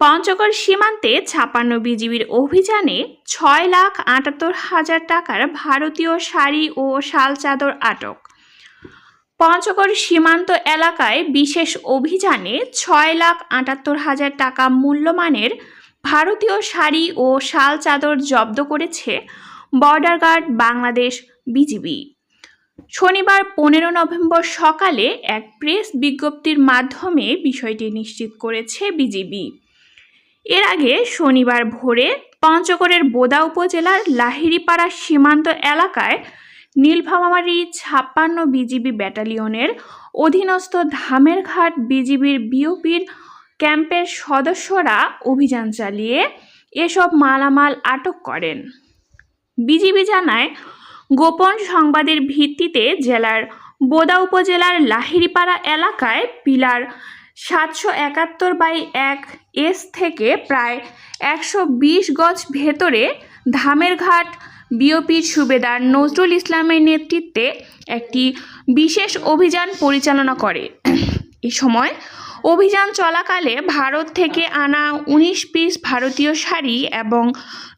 পঞ্চগড় সীমান্তে ছাপান্ন বিজিবির অভিযানে ছয় লাখ আটাত্তর হাজার টাকার ভারতীয় শাড়ি ও শাল চাদর আটক। পঞ্চগড় সীমান্ত এলাকায় বিশেষ অভিযানে ছয় লাখ আটাত্তর হাজার টাকা মূল্যমানের ভারতীয় শাড়ি ও শাল চাদর জব্দ করেছে বর্ডার গার্ড বাংলাদেশ বিজিবি। শনিবার পনেরো নভেম্বর সকালে এক প্রেস বিজ্ঞপ্তির মাধ্যমে বিষয়টি নিশ্চিত করেছে বিজিবি। এর আগে শনিবার ভোরে পঞ্চগড়ের বোদা উপজেলার লাহিড়িপাড়া সীমান্ত এলাকায় নীলফামারী ছাপ্পান্ন বিজিবি ব্যাটালিয়নের অধীনস্থ ধামেরঘাট বিজিবির বিওপির ক্যাম্পের সদস্যরা অভিযান চালিয়ে এসব মালামাল আটক করেন। বিজিবি জানায়, গোপন সংবাদের ভিত্তিতে জেলার বোদা উপজেলার লাহিড়িপাড়া এলাকায় পিলার সাতশো একাত্তর বাই এক এস থেকে প্রায় একশো বিশ গজ ভেতরে ধামের ঘাট বিওপির সুবেদার নজরুল ইসলামের নেতৃত্বে একটি বিশেষ অভিযান পরিচালনা করে। এ সময় অভিযান চলাকালে ভারত থেকে আনা উনিশ পিস ভারতীয় শাড়ি এবং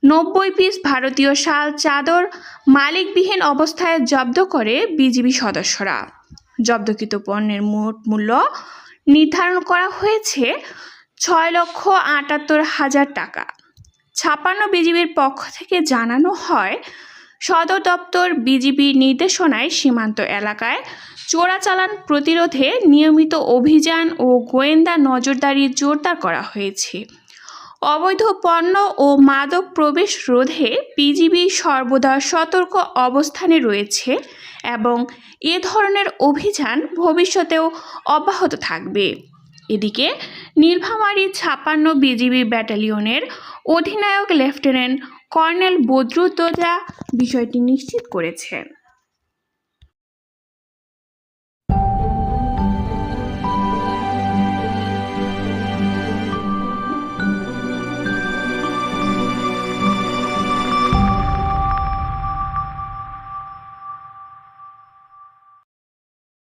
নব্বই পিস ভারতীয় শাল চাদর মালিকবিহীন অবস্থায় জব্দ করে বিজিবি সদস্যরা। জব্দকৃত পণ্যের মোট মূল্য নির্ধারণ করা হয়েছে ছয় লক্ষ আটাত্তর হাজার টাকা। ছাপান্ন বিজিবির পক্ষ থেকে জানানো হয়, সদর দপ্তর বিজিবি নির্দেশনায় সীমান্ত এলাকায় চোরাচালান প্রতিরোধে নিয়মিত অভিযান ও গোয়েন্দা নজরদারি জোরদার করা হয়েছে। অবৈধ পণ্য ও মাদক প্রবেশ রোধে বিজিবি সর্বদা সতর্ক অবস্থানে রয়েছে এবং এ ধরনের অভিযান ভবিষ্যতেও অব্যাহত থাকবে। এদিকে নীলফামারী ছাপান্ন বিজিবি ব্যাটালিয়নের অধিনায়ক লেফটেন্যান্ট কর্নেল বদরুদ্দোজা বিষয়টি নিশ্চিত করেছেন